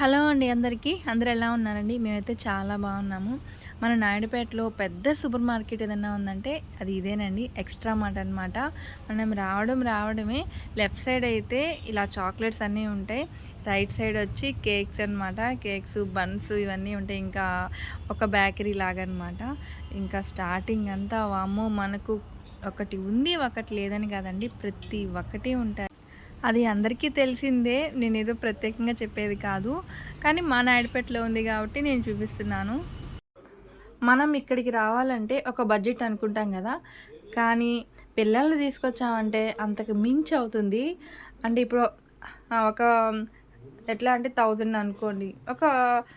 Hello అండి అందరికీ. అందరు ఎలా ఉన్నారండి? మేమైతే చాలా బాగున్నాము. మన నాయుడుపేటలో పెద్ద సూపర్ మార్కెట్ ఏదైనా ఉందంటే అది ఇదేనండి. ఎక్స్ట్రా మార్ట్ అనమాట మనం రావడం రావడమే. లెఫ్ట్ సైడ్ అయితే ఇలా చాక్లెట్స్ అన్నీ ఉంటాయి. రైట్ సైడ్ వచ్చి కేక్స్ అనమాట కేక్స్ బన్స్ ఇవన్నీ ఉంటాయి. ఇంకా ఒక బేకరీ లాగా అనమాట ఇంకా స్టార్టింగ్ అంతా వామ్మో మనకు ఒకటి ఉంది ఒకటి లేదని కాదండి. ప్రతి ఒక్కటి ఉంటాయి. అది అందరికీ తెలిసిందే నేను ఏదో ప్రత్యేకంగా చెప్పేది కాదు. కానీ మా నాయుడుపేటలో ఉంది కాబట్టి నేను చూపిస్తున్నాను. మనం ఇక్కడికి రావాలంటే ఒక బడ్జెట్ అనుకుంటాం కదా. కానీ పిల్లల్ని తీసుకొచ్చామంటే అంతకు మించి అవుతుంది. అంటే ఇప్పుడు ఒక ఎట్లా అంటే థౌజండ్ అనుకోండి ఒక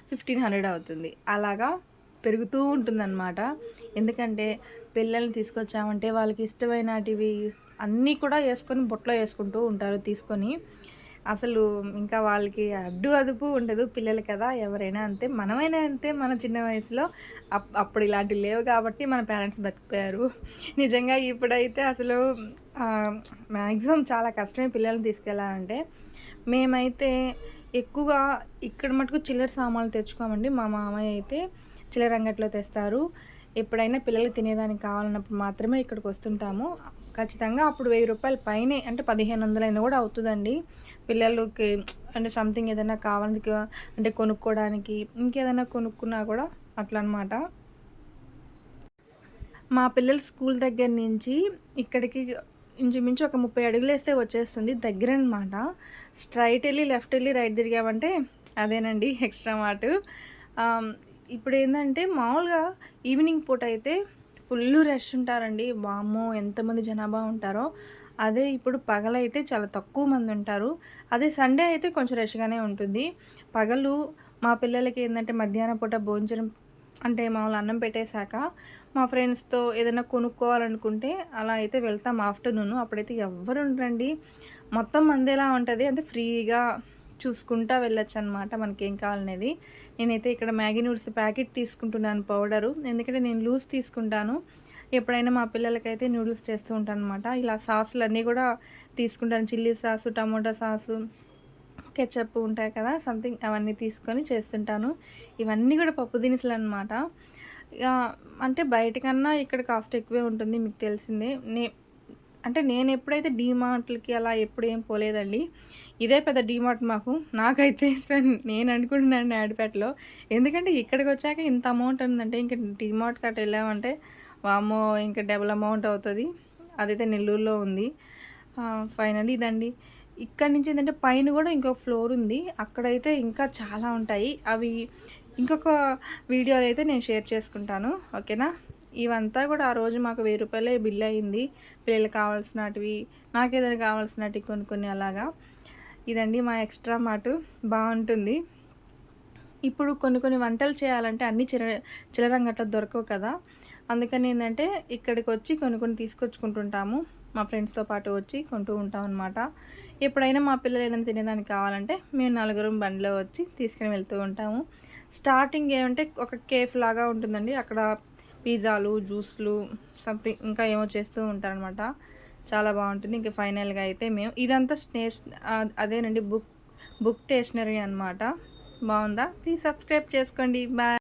ఫిఫ్టీన్ హండ్రెడ్ అవుతుంది. అలాగా? పెరుగుతూ ఉంటుందన్నమాట. ఎందుకంటే పిల్లల్ని తీసుకొచ్చామంటే వాళ్ళకి ఇష్టమైనటివి అన్నీ కూడా వేసుకొని బొట్లో వేసుకుంటూ ఉంటారు తీసుకొని. అసలు ఇంకా వాళ్ళకి అడ్డు అదుపు ఉండదు పిల్లలు కదా ఎవరైనా అంతే. మనమైనా అంతే మన చిన్న వయసులో. అప్పుడు ఇలాంటివి లేవు కాబట్టి మన పేరెంట్స్ బతికిపోయారు. నిజంగా ఇప్పుడైతే అసలు మ్యాక్సిమం చాలా కష్టమే పిల్లల్ని తీసుకెళ్ళాలంటే మేమైతే ఎక్కువగా ఇక్కడ మటుకు చిల్లర సామాన్లు తెచ్చుకోమండి. మా మామయ్య అయితే చిల్లర అంగట్లో తెస్తారు. ఎప్పుడైనా పిల్లలు తినేదానికి కావాలన్నప్పుడు మాత్రమే ఇక్కడికి వస్తుంటాము. ఖచ్చితంగా అప్పుడు వెయ్యి రూపాయల పైనే అంటే పదిహేను వందలైనా కూడా అవుతుందండి. పిల్లలకి అంటే సంథింగ్ ఏదైనా కావాలని అంటే కొనుక్కోవడానికి ఇంకేదైనా కొనుక్కున్నా కూడా అట్లా అనమాట మా పిల్లలు స్కూల్ దగ్గర నుంచి ఇక్కడికి ఇంచుమించు ఒక ముప్పై అడుగులు వేస్తే వచ్చేస్తుంది దగ్గర అనమాట స్ట్రైట్ వెళ్ళి లెఫ్ట్ వెళ్ళి రైట్ తిరిగామంటే అదేనండి ఎక్స్ట్రా మాట. ఇప్పుడు ఏంటంటే మామూలుగా ఈవినింగ్ పూట అయితే ఫుల్ రష్ ఉంటారండి. వామ్మో ఎంతమంది జనాభా ఉంటారో. అదే ఇప్పుడు పగలైతే చాలా తక్కువ మంది ఉంటారు. అదే సండే అయితే కొంచెం రష్గానే ఉంటుంది. పగలు మా పిల్లలకి ఏంటంటే మధ్యాహ్నం పూట భోజనం అంటే మామూలు అన్నం పెట్టేశాక మా ఫ్రెండ్స్తో ఏదైనా కొనుక్కోవాలనుకుంటే అలా అయితే వెళ్తాం ఆఫ్టర్నూన్. అప్పుడైతే ఎవరు ఉండరండి. మొత్తం మంది ఎలా ఉంటుంది అంటే ఫ్రీగా చూసుకుంటా వెళ్ళొచ్చు అనమాట మనకేం కావాలనేది. నేనైతే ఇక్కడ మ్యాగీ నూడిల్స్ ప్యాకెట్ తీసుకుంటున్నాను పౌడరు. ఎందుకంటే నేను లూజ్ తీసుకుంటాను. ఎప్పుడైనా మా పిల్లలకైతే నూడిల్స్ చేస్తూ ఉంటాను అనమాట ఇలా సాసులు అన్నీ కూడా తీసుకుంటాను. Chilli sauce tomato sauce ketchup ఉంటాయి కదా సంథింగ్ అవన్నీ తీసుకొని చేస్తుంటాను. ఇవన్నీ కూడా పప్పు దినుసులు అనమాట అంటే బయటకన్నా ఇక్కడ కాస్ట్ ఎక్కువే ఉంటుంది మీకు తెలిసిందే. నే అంటే నేను ఎప్పుడైతే డీమార్ట్లకి అలా ఎప్పుడు ఏం పోలేదండి ఇదే పెద్ద డీమార్ట్ మాకు. నాకైతే నేను అనుకుంటున్నాను నాయుడుపేటలో ఎందుకంటే ఇక్కడికి వచ్చాక ఇంత అమౌంట్ ఉందంటే ఇంకా డీమార్ట్ కట్ట వెళ్ళామంటే వామో ఇంకా డబుల్ అమౌంట్ అవుతుంది. అదైతే నెల్లూరులో ఉంది. ఫైనల్లీ ఇదండి. ఇక్కడ నుంచి ఏంటంటే పైన కూడా ఇంకొక ఫ్లోర్ ఉంది. అక్కడైతే ఇంకా చాలా ఉంటాయి. అవి ఇంకొక వీడియోలు అయితే నేను షేర్ చేసుకుంటాను. ఓకేనా? ఇవంతా కూడా ఆ రోజు మాకు వెయ్యి రూపాయలే బిల్ అయింది. పిల్లలకు కావాల్సినటివి నాకేదైనా కావాల్సినవి కొన్ని కొన్ని అలాగా. ఇదండి మా ఎక్స్ట్రా మాటు. బాగుంటుంది. ఇప్పుడు కొన్ని కొన్ని వంటలు చేయాలంటే అన్నీ చిర చిలరంగట్లో దొరకవు కదా. అందుకని ఏంటంటే ఇక్కడికి వచ్చి కొన్ని కొన్ని తీసుకొచ్చుకుంటుంటాము. మా ఫ్రెండ్స్తో పాటు వచ్చి కొంటూ ఉంటాం అనమాట ఎప్పుడైనా మా పిల్లలు ఏదైనా తినేదానికి కావాలంటే మేము నలుగురం బండిలో వచ్చి తీసుకుని వెళ్తూ ఉంటాము. స్టార్టింగ్ ఏమంటే ఒక కేఫ్ లాగా ఉంటుందండి. అక్కడ పిజ్జాలు జ్యూస్లు సంథింగ్ ఇంకా ఏమో చేస్తూ ఉంటారనమాట చాలా బాగుంటుంది. ఇంకా ఫైనల్గా అయితే మేము ఇదంతా స్టేష్ అదేనండి బుక్ బుక్ స్టేషనరీ అనమాట బాగుందా? ప్లీజ్ సబ్స్క్రైబ్ చేసుకోండి. బాయ్.